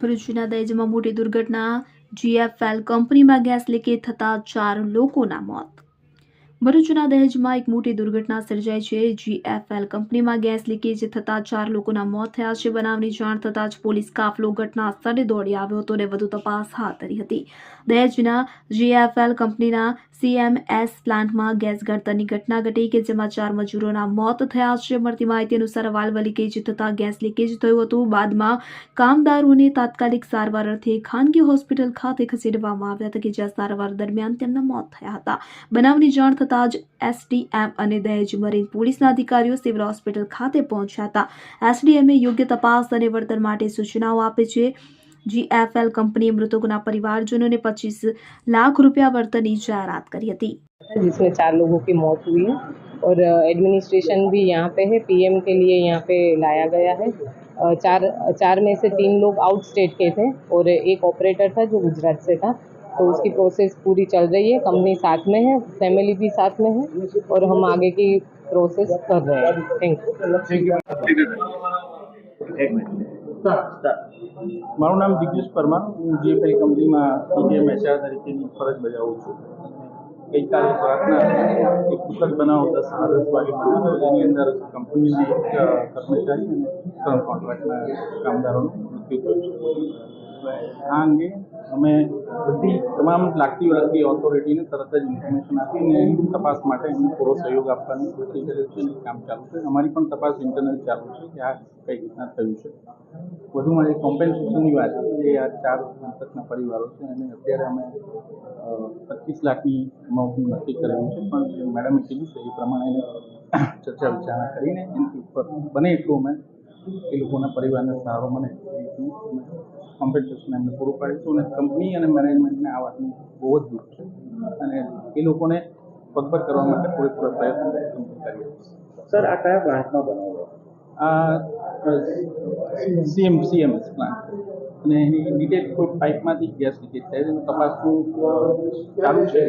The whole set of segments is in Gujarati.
ભરૂચના દહેજમાં મોટી દુર્ઘટના જીએફએલ કંપનીમાં ગેસ લીકેજ થતાં ચાર લોકોના મોત. ભરૂચના દહેજમાં એક મોટી દુર્ઘટના સર્જાઈ છે. જીએફએલ કંપનીમાં ગેસ લીકેજ થતાં ચાર લોકોના મોત થયા છે. બનાવની જાણ થતાં જ પોલીસ કાફલો ઘટના સ્થળે દોડી આવ્યો હતો અને વધુ તપાસ હાથ ધરી હતી. દહેજના જીએફએલ કંપનીના સીએમએસ પ્લાન્ટમાં ગેસ ગળતરની ઘટના ઘટી કે જેમાં ચાર મજૂરોના મોત થયા છે. મળતી માહિતી અનુસાર વાલ્વ લીકેજ થતાં ગેસ લીકેજ થયું હતું. બાદમાં કામદારોને તાત્કાલિક સારવાર અર્થે ખાનગી હોસ્પિટલ ખાતે ખસેડવામાં આવ્યા હતા કે જ્યાં સારવાર દરમિયાન તેમના મોત થયા હતા. બનાવની જાણ થતાં જ એસડીએમ અને દહેજ મરીન પોલીસના અધિકારીઓ સિવિલ હોસ્પિટલ ખાતે પહોંચ્યા હતા એસડીએમએ યોગ્ય તપાસ અને વળતર માટે સૂચનાઓ આપે છે જીએફએલ કંપનીએ મૃતકોના પરિવારજનોને પચીસ લાખ રૂપિયા વળતરની જાહેરાત કરી હતી जिसमें चार लोगों की मौत हुई है और एडमिनिस्ट्रेशन भी यहाँ पे है पीएम के लिए यहाँ पे लाया गया है अ, चार चार में से तीन लोग आउट स्टेट के थे और एक ऑपरेटर था जो गुजरात से था तो उसकी प्रोसेस पूरी चल रही है कंपनी साथ में है फैमिली भी साथ में है और हम आगे की प्रोसेस कर रहे हैं थैंक यू એક મિનિટ મારું નામ જિગ્નેશ પરમાર હું જીએફએલ કંપનીમાં સીજીએમ એચઆર તરીકેની ફરજ બજાવું છું ગઈકાલે રાતના એક દુઃખદ બનાવ દસ સાડા દસ વાગે બન્યો હતો જેની અંદર કંપનીના એક અ, કર્મચારી અને ત્રણ કોન્ટ્રાક્ટના કામદારોનું મૃત્યુ થયું છે આ અંગે અમે બધી તમામ લાગતી વળગતી ઓથોરિટીને તરત જ ઇન્ફોર્મેશન આપીને તપાસ માટે એમને પૂરો સહયોગ આપવાની નક્કી કર્યું છે અને કામ ચાલુ છે. અમારી પણ તપાસ ઇન્ટરનલ ચાલુ છે કે આ કઈ રીતના થયું છે. વધુમાં જે કોમ્પેન્સેશનની વાત છે. જે આ ચાર મૃતકના પરિવારો છે અને અત્યારે અમે પચીસ લાખની અમાઉન્ટનું નક્કી કરેલું છે. પણ મેડમે કીધું છે એ પ્રમાણે ચર્ચા વિચારણા કરીને એની ઉપર બને એટલું અમે એ લોકોના પરિવારને સહારો મને એ રીતનું કોમ્પેન્સેશન એમને પૂરું પાડીશું અને કંપની અને મેનેજમેન્ટને આ વાતનું બહુ જ દુઃખ છે. અને એ લોકોને પગભર કરવા માટે પૂરેપૂરા પ્રયત્નો પ્રયત્ન કરી રહી સર આ કયા પ્લાન્ટમાં બનાવ્યો આ સીએમ સીએમએસ પ્લાન્ટ અને એની ડિટેલ કોઈ પાઇપમાંથી ગેસ લીકેજ થાય છે. એનું તપાસનું ચાલુ છે.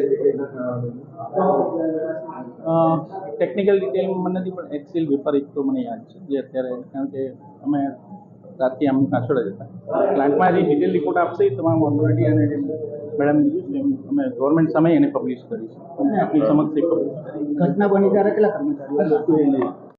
ટેકનિકલ ડિટેલ મને નથી પણ એક્સેલ વેપાર એક તો મને યાદ છે જે અત્યારે કારણ કે અમે રાતથી આમની પાછળ જ હતા. પ્લાન્ટમાં જે ડિટેલ રિપોર્ટ આપશે એ તમામ ઓથોરિટી અને મેડમ કીધું છે અમે ગવર્મેન્ટ સામે એને પબ્લિશ કરીશું. અને આપણી સમક્ષ એ પબ્લિશ કરી ઘટના બની ત્યારે કેટલા કર્મચારીઓ